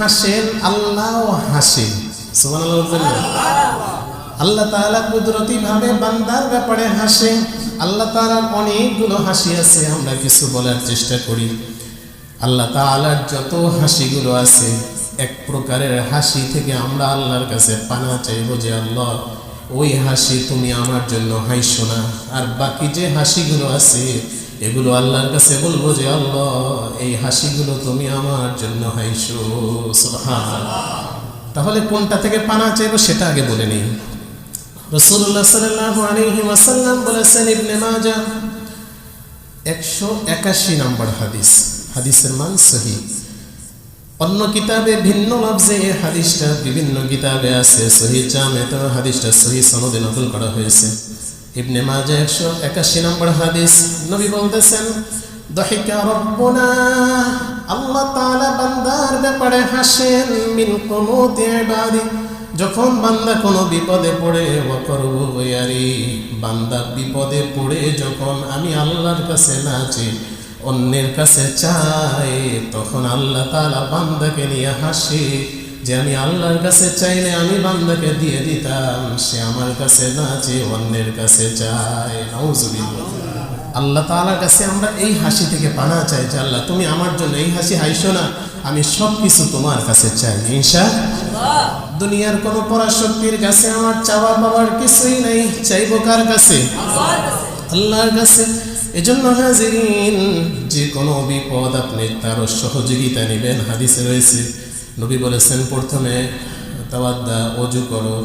হাসেন আল্লাহ হাসেন আল্লাহ তাআলা কুদরতি ভাবে বান্দার ব্যাপারে হাসে। আল্লাহ তাআলার অনেকগুলো হাসি আছে, আমরা কিছু বলার চেষ্টা করি। আল্লাহ তাআলার যত হাসিগুলো আছে, এক প্রকারের হাসি থেকে আমরা আল্লাহর কাছে পানা চাইব যে, আল্লাহ, ওই হাসি তুমি আমার জন্য হাইসো না। আর বাকি যে হাসিগুলো আছে এগুলো আল্লাহর কাছে বলব যে, আল্লাহ, এই হাসিগুলো তুমি আমার জন্য হাইসো। তাহলে কোনটা থেকে পানা চাইব সেটা আগে বলে নিই। বলেছেন একশো একাশি নম্বর হাদিস। হাদিসের অন্য কিতাবে ভিন্ন হাদিসটা বিভিন্ন কিতাবে আছে। সহি তো হাদিসটা সহি সনদে নকল করা হয়েছে। ইবনে মাজা একশো একাশি নম্বর হাদিস। নবী বলতেছেন, দহিকা রব্বনা, আল্লাহ তাআলা বান্দার ব্যাপারে হাসেন, মিন কুনুতি ইবাদি। যখন বান্দা কোনো বিপদে পড়ে ওয়াকরবু ইয়ারি। বান্দা বিপদে পড়ে যখন আমি আল্লাহর কাছে নাচি, অন্যের কাছে চাই, তখন আল্লাহ তাআলা বান্দাকে নিয়ে হাসি যে আমি আল্লাহর কাছে চাইলে আমি বান্দাকে দিয়ে দিতাম সে আমার কাছে না যে অন্যের কাছে চায় আল্লাহ তাআলার কাছে আমরা এই হাসি থেকে পানা চাই যে আল্লাহ তুমি আমার জন্য এই হাসি হাইসো না আমি সব কিছু তোমার কাছে চাই। ইনশা দুনিয়ার কোনো পরাশক্তির কাছে আমার চাওয়া পাওয়ার কিছুই নাই চাইব কার কাছে? আল্লাহর কাছে। এজন্য হাজিরিন যে কোনো বিপদ আপনি তার সহযোগিতা নেবেন হাদিসে রয়েছে নবী বলেছেন প্রথমে তাওয়াদ্দা অজু করো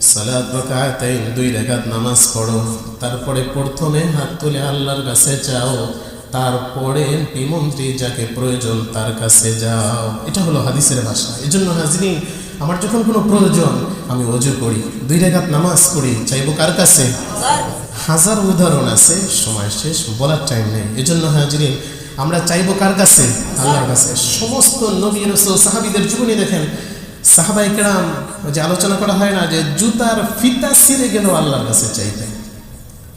সালাদ রাকাতাইন দুই রাকাত নামাজ পড়ো। তারপরে প্রথমে হাত তুলে আল্লাহর কাছে চাও তারপরে বিমন্ত্রী যাকে প্রয়োজন তার কাছে যাও। এটা হলো হাদিসের ভাষা। এই জন্য হাজরিন আমার যখন কোনো প্রয়োজন আমি অজু করি দুই রেখাত নামাজ পড়ি চাইব কার কাছে? হাজার। উদাহরণ আছে সময় শেষ বলার টাইম নেই। এজন্য হাজরিন আমরা চাইব কার কাছে? আল্লাহর কাছে। সমস্ত নবী, রসুল, সাহাবিদের জীবনী দেখেন। সাহাবাই কেরাম যে আলোচনা করা হয় না যে জুতার ফিতা ছিঁড়ে গেল আল্লাহর কাছে চাইতেন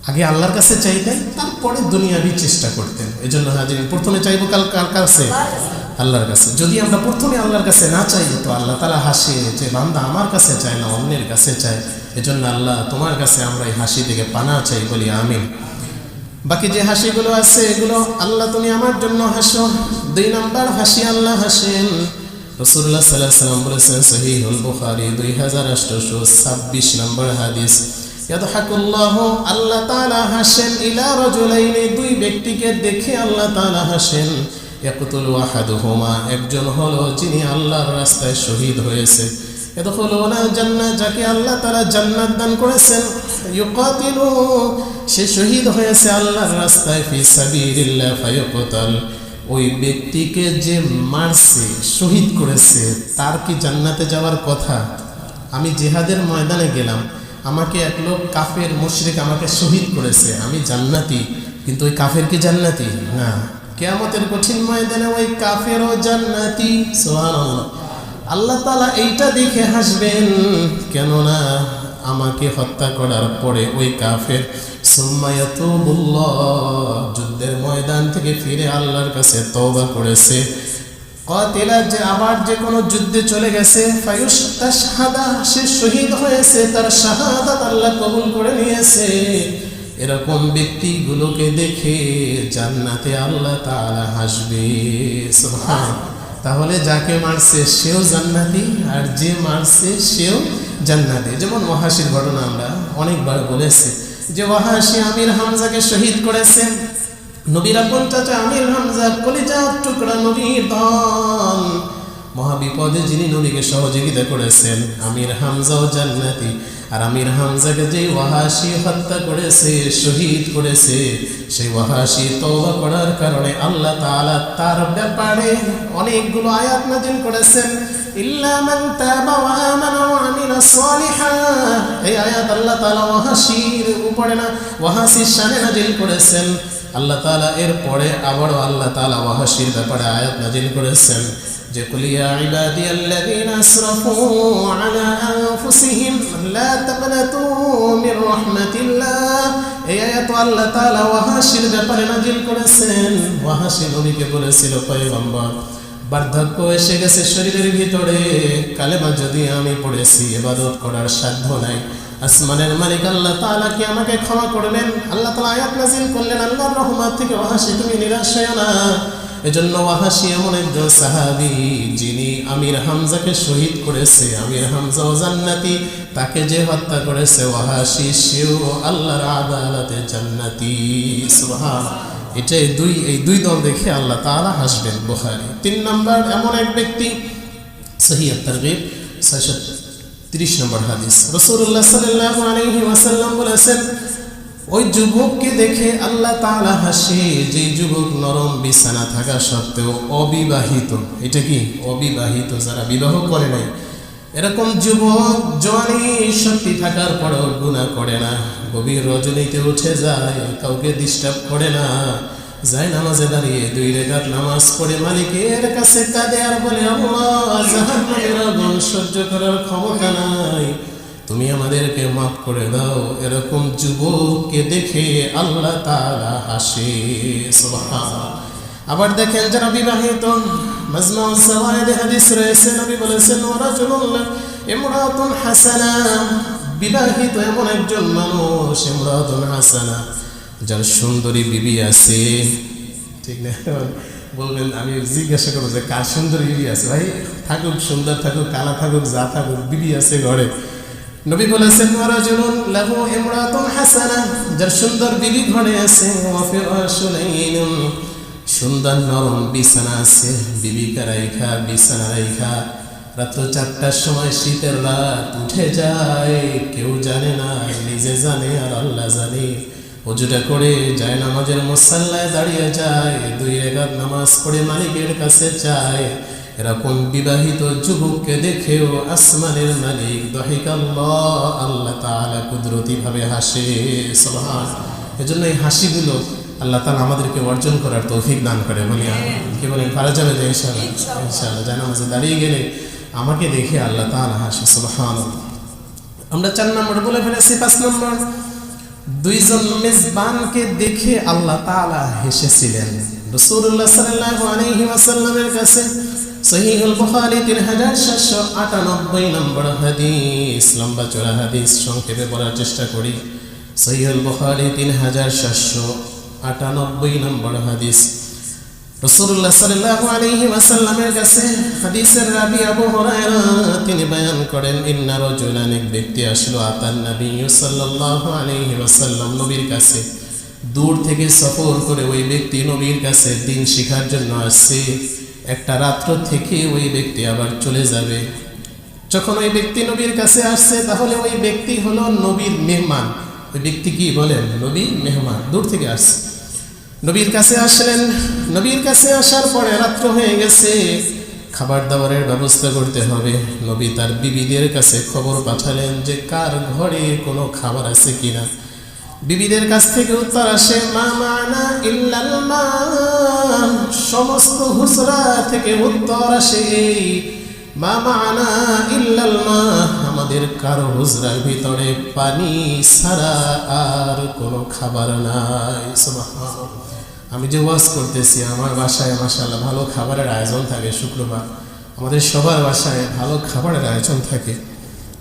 আগে আল্লাহর কাছে চাইতেন, তারপরে দুনিয়াবি চেষ্টা করতেন। এজন্য হাজির, প্রথমে চাইব কাল কার কাছে? আল্লাহর কাছে। যদি আমরা প্রথমে আল্লাহর কাছে না চাই, তো আল্লাহ তালা হাসে যে, বান্দা আমার কাছে চায় না, অন্যের কাছে চায়। এজন্য আল্লাহ তোমার কাছে আমরা এই হাসি থেকে পানা চাই, বলি আমিন। বাকি যে হাসিগুলো আছে, এগুলো আল্লাহ তুমি আমার জন্য হাসো। দুই নাম্বার হাসি আল্লাহ হাসেন। রসুল্লাহ সাল্লাহ সাল্লাম বলেছেন, সহিহুল বুখারি, দুই হাজার আটশোশো ছাব্বিশ নম্বর হাদিস। ইয়াদহাকুল্লাহ, আল্লাহ তাআলা হাসেন ইলা রাজুলাইনি, দুই ব্যক্তিকে দেখে আল্লাহ তাআলা হাসেন। ইয়াকুতুল ওয়াহাদুহুমা একজন হলো যিনি আল্লাহর রাস্তায় শহীদ হয়েছে। জান্নাত যাকে আল্লাহ তাআলা জান্নাত দান করেছেন সে শহীদ হয়েছে আল্লাহর রাস্তায় ওই ব্যক্তিকে যে মারছে, শহীদ করেছে, তার কি জান্নাতে যাওয়ার কথা? আমি জেহাদের ময়দানে গেলাম, আমাকে এক লোক কাফের মুশরিক আমাকে শহীদ করেছে, আমি জান্নাতি, কিন্তু ওই কাফের কি জান্নাতি? না। কেয়ামতের কঠিন ময়দানে ওই কাফেরও জান্নাতি, সুবহানাল্লাহ। আল্লাহ তাআলা এইটা দেখে হাসবেন, কেননা আমাকে হত্যা করার পরে ওই কাফের যুদ্ধের ময়দান থেকে ফিরে আল্লাহর কাছে তওবা করেছে। কতিলা, যে আবার যে কোনো যুদ্ধে চলে গেছে ফায়ুস তাশহাদা সে শহীদ হয়েছে, তার শাহাদাত আল্লাহ কবুল করে নিয়েছে। এরকম ব্যক্তিগুলোকে দেখে জান্নাতে আল্লাহ তাআলা হাসবে সুবহান তাহলে যাকে মারছে সেও জান্নাতি আর যে মারছে সেও জান্নাতি। যেমন মহাশির ঘটনা আমরা অনেকবার বলেছি যে ওয়াহাসি আমির হামজাকে শহীদ করেছে। নবীর আমির হামজা কলিজা টুকরা নবীর ধন। মহাবিপদে যিনি নবীকে সহযোগিতা করেছেন, আমির হামজাও জান্নাতি। আর আমির হামজাকে যে ওয়াহাসি হত্যা করেছে, শহীদ করেছে, সেই ওয়াহাসি তওবা করার কারণে আল্লাহ তাআলা তার ব্যাপারে অনেকগুলো আয়াত নাজিল করেছেন। ইল্লা মান তাবা ওয়া আমানা ওয়া আমিলা সালিহা। এই আয়াত আল্লাহ তাআলা ওয়াহাসির উপরে না ওয়াহাসির শানে নাজিল করেছেন। আল্লাহ তাআলা এর পরে আবারও আল্লাহ তাআলা ওয়াহাসির ব্যাপারে আয়াত নাজিল করেছেন। যে আল্লাহ নাজিল বার্ধক্য এসে গেছে শরীরের ভিতরে। কালেমা যদি আমি পড়েছি এবাদত করার সাধ্য নাই। আসমানের মালিক আল্লাহ তাআলা কি আমাকে ক্ষমা করবেন? আল্লাহ তাআলা আয়াত নাযিল করলেন, আল্লাহর রহমত থেকে তুমি নিরাশ না। এজন্য ওয়াহাসি এমন একজন সাহাবী যিনি আমির হামজাকে শহীদ করেছে। আমির হামজা ও জান্নাতি, তাকে যে হত্যা করেছে ওয়াহাসি সেও আল্লাহর আদালতে জান্নাতি। সুবহান। এটাই দুই, এই দুই দল দেখে আল্লাহ তাআলা হাসবেন বুখারী। তিন নম্বর, এমন এক ব্যক্তি সহিহ তারগিব ছয়শো তিরিশ নম্বর হাদিস। রসুল্লাহ সাল্লাহ আলহি ওয়াসাল্লাম বলেছেন ওই যুবককে দেখে আল্লাহ তাআলা হাসে, যে যুবক নরম বিছানা থাকা সত্ত্বেও অবিবাহিত। এটা কি? অবিবাহিত, যারা বিবাহ করে নাই। এরকম যুবক জওয়ানি শক্তি থাকার পরেও গুণা করে না। গভীর রজনীতে উঠে যায়, কাউকে ডিস্টার্ব করে না। যায় নামাজে দাঁড়িয়ে, দুই রেখাত নামাজ পড়ে মালিকের কাছে কাঁদে আর বলে আগুন সহ্য করার ক্ষমতা নাই। তুমি আমাদেরকে মাফ করে দাও। এরকম যুবককে দেখে আল্লাহ তাআলা হাসে। আবার দেখেন যারা বিবাহিত হাদিস বলেছেন ইমরাতুন হাসানা। বিবাহিত এমন একজন মানুষ হাসানা সুন্দরী বিবি আছে। ঠিক আমি জিজ্ঞাসা করব যে, কার সুন্দর বিবি আছে? ভাই, থাকুক সুন্দর থাকুক, কালা থাকুক, যা থাকুক, বিবি আছে ঘরে। নবী বলেছেন, ওয়ারাজুলুন লাহু ইমরাতুন হাসানা যার সুন্দর বিবি ঘরে আছে ওয়া ফিরাশুলাইনুন সুন্দর নরম বিছানা আছে, বিবি রাইখা, বিছানা রাইখা। রাত্র চারটার সময় শীতের রাত উঠে যায়, কেউ জানে না, নিজে জানে আর আল্লাহ জানে। অজুটা করে যায় নামাজের মুসাল্লায় দাঁড়িয়ে যায়, দুই রেখাত নামাজ পড়ে মালিকের কাছে চায় এরকম বিবাহিত যুবককে দেখেও আসমানের মালিক দহিক আল্লাহ আল্লাহ তাআলা কুদরতি ভাবে হাসে সুবহান। এজন্য এই হাসিগুলো আল্লাহ তাআলা আমাদেরকে অর্জন করার তৌফিক দান করে। বলি আমিন। কি বলেন পারা যাবে যে ইনশাআল্লাহ? ইনশাআল্লাহ। জানা মাঝে দাঁড়িয়ে গেলে আমাকে দেখে আল্লাহ তাআলা হাসে সুবহান। আমরা চার নম্বর বলে ফেলেছি পাঁচ নম্বর। দুইজন মেজবানকে দেখে আল্লাহ তাআলা হেসেছিলেন। রাসূলুল্লাহ সাল্লাল্লাহু আলাইহি ওয়াসাল্লামের কাছে সহিহুল বুখারী 3798 নম্বর হাদিস। লম্বা চড়া হাদিস, সংক্ষেপে বলার চেষ্টা করি। সহিহুল বুখারী 3798 নম্বর হাদিস। রাসূলুল্লাহ সাল্লাল্লাহু আলাইহি ওয়াসাল্লামের কাছে হাদিসের রাবি আবু হুরায়রা তিনি বয়ান করেন, ইন্না রাজুলান, এক ব্যক্তি আসলো আতান নবী সাল্লাল্লাহু আলাইহি ওয়াসাল্লাম নবীর কাছে। দূর থেকে সফর করে ওই ব্যক্তি নবীর কাছে দিন শেখার জন্য আসছে। একটা রাত্র থেকে ওই ব্যক্তি আবার চলে যাবে। যখন ওই ব্যক্তি নবীর কাছে আসছে, তাহলে ওই ব্যক্তি হলো নবীর মেহমান। ওই ব্যক্তি কি বলেন? নবী মেহমান, দূর থেকে আসছে। নবীর কাছে আসলেন। নবীর কাছে আসার পরে রাত্র হয়ে গেছে। খাবার দাবারের ব্যবস্থা করতে হবে। নবী তার বিবিদের কাছে খবর পাঠালেন যে কার ঘরে কোনো খাবার আছে কিনা। বিবিদের কাছ থেকে উত্তর আসে সমস্ত হুসরা থেকে উত্তর আসে আমাদের কারও হুজরার ভিতরে পানি ছাড়া আর কোনো খাবার নাই। আমি যে ওয়াজ করতেছি, আমার বাসায় মাসাল্লাহ ভালো খাবারের আয়োজন থাকে, শুক্রবার। আমাদের সবার বাসায় ভালো খাবারের আয়োজন থাকে।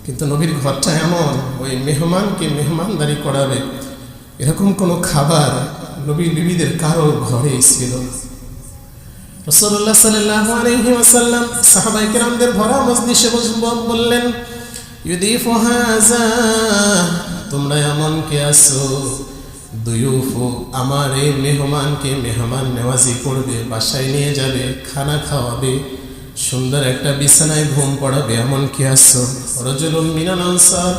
কিন্তু নবীর ঘরটা এমন, ওই মেহমানকে মেহমানদারি করাবে। এরকম কোনো খাবার নবীর বিবিদের কারও ঘরে ছিল বললেন তোমরা এমন কে আসো আমার এই মেহমানকে মেহমান করবে, বাসায় নিয়ে যাবে, খানা খাওয়াবে, সুন্দর একটা বিছানায় ঘুম পড়াবে, এমন কি আসছো রজুলুম মিনাল আনসার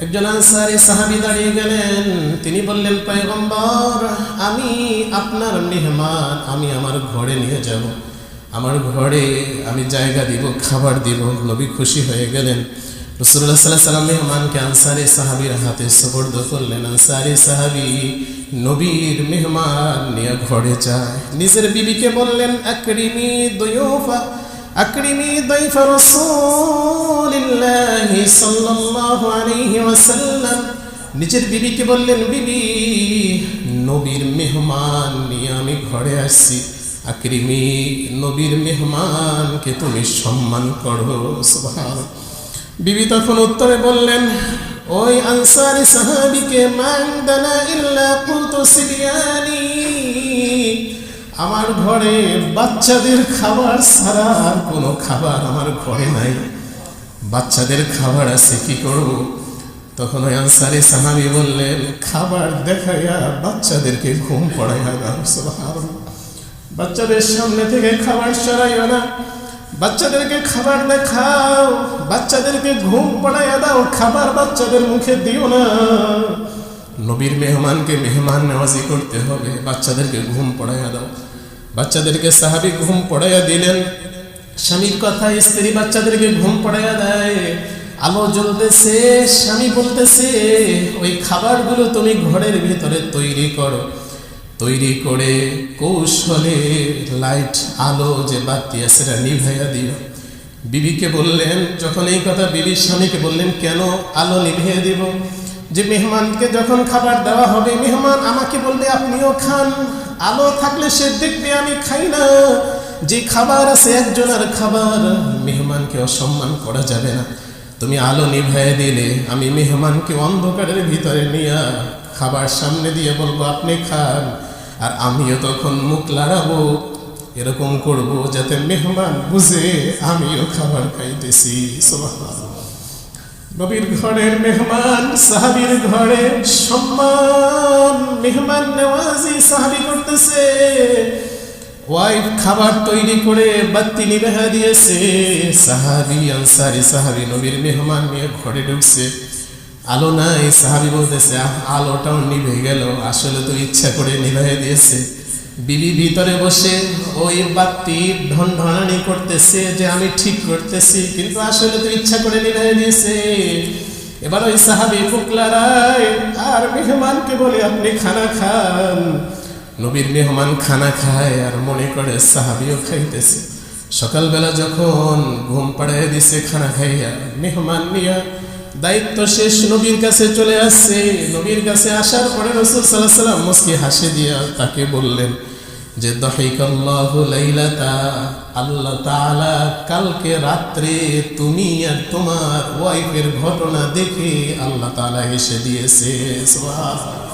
একজন আনসারি সাহাবি দাঁড়িয়ে গেলেন। তিনি বললেন, পয়গম্বর, আমি আপনার মেহমান, আমি আমার ঘরে নিয়ে যাব। আমার ঘরে আমি জায়গা দিব, খাবার দিব। নবী খুশি হয়ে গেলেন। রসুল্লাহ সাল্লাহ সাল্লাম মেহমানকে আনসারি সাহাবির হাতে সুপর্দ করলেন। আনসারি সাহাবি নবীর মেহমান নিয়ে ঘরে যায়। নিজের বিবিকে বললেন, আকরিমি দয়ুফা আকরিমি দয়ফা রাসূলিল্লাহি সাল্লাল্লাহু আলাইহি ওয়াসাল্লাম নিজের বিবিকে বললেন, বিবি, নবীর মেহমান নিয়ে আমি ঘরে আসছি। আকরিমি, নবীর মেহমানকে তুমি সম্মান করো। সুবহান বিবি তখন উত্তরে বললেন, ওই আনসারি সাহাবিকে মান দানা ইল্লা কুলতু আমার ঘরে বাচ্চাদের খাবার ছাড়া আর কোনো খাবার আমার ঘরে নাই। বাচ্চাদের খাবার আছে, কি করব? তখন ওই আনসারি সাহাবি বললেন, খাবার দেখাইয়া বাচ্চাদেরকে ঘুম পড়াইয়া দাও। বাচ্চাদের সামনে থেকে খাবার সরাইও না। বাচ্চাদেরকে খাবার দেখাও, বাচ্চাদেরকে ঘুম পড়াইয়া দাও, খাবার বাচ্চাদের মুখে দিও না। নবীর মেহমানকে মেহমান নেওয়াজি করতে হবে, বাচ্চাদেরকে ঘুম পড়াইয়া দাও। বাচ্চাদেরকে সাহাবি ঘুম পড়াইয়া দিলেন। স্বামীর কথা স্ত্রী বাচ্চাদেরকে ঘুম পড়াইয়া দেয়। আলো জ্বলতেছে, স্বামী বলতেছে, ওই খাবারগুলো তুমি ঘরের ভিতরে তৈরি করো। তৈরি করে কৌশলে লাইট, আলো যে বাতি আছে সেটা নিভাইয়া দিও। বিবিকে বললেন, যখন এই কথা বিবির স্বামীকে বললেন, কেন আলো নিভিয়ে দিব? যে মেহমানকে যখন খাবার দেওয়া হবে, মেহমান আমাকে বলবে, আপনিও খান। আলো থাকলে সে দেখবে, আমি খাই না। যে খাবার আছে একজনের খাবার, মেহমানকে অসম্মান করা যাবে না। তুমি আলো নিভাইয়ে দিলে, আমি মেহমানকে অন্ধকারের ভিতরে নিয়ে খাবার সামনে দিয়ে বলব, আপনি খান। আর আমিও তখন মুখ লাড়াবো। এরকম করব যাতে মেহমান বুঝে, আমিও খাবার খাইতেছি। সুবহানাল্লাহ। নবীর ঘরের মেহমান, সাহাবীর ঘরে সম্মান, মেহমান নেওয়াজি সাহাবি করতেছে। ওয়াইফ খাবার তৈরি করে বাত্তি নিভেহা দিয়েছে। সাহাবি, আনসারি সাহাবি, নবীর মেহমান নিয়ে ঘরে ঢুকছে। আলো নাই, সাহাবি বলতেছে আলোটাও নিভে গেল, আসলে তো ইচ্ছা করে নিভে দিয়েছে। বিবি ভিতরে বসে ওই বাতি ঢন ঢনানি করতেছে যে আমি ঠিক করতেছি, কিন্তু আসলে তো ইচ্ছা করে নিভে দিয়েছে। এবার ওই সাহাবি ফুকলা রায়, আর মেহমানকে বলে আপনি খানা খান। নবীর মেহমান খানা খায় আর মনে করে সাহাবিও খাইতেছে। সকালবেলা যখন ঘুম পাড়ায় দিছে খানা খাইয়া, মেহমান নিয়া দায়িত্ব শেষ নবীর কাছে চলে আসছে। নবীর কাছে আসার পরে রসুল সাল্লাহ সাল্লাম মুসকি হাসি দিয়া তাকে বললেন যে আল্লাহ তাআলা কালকে রাত্রে তুমি আর তোমার ওয়াইফের ঘটনা দেখে আল্লাহ তালা হেসে দিয়েছে। সুবহানাল্লাহ।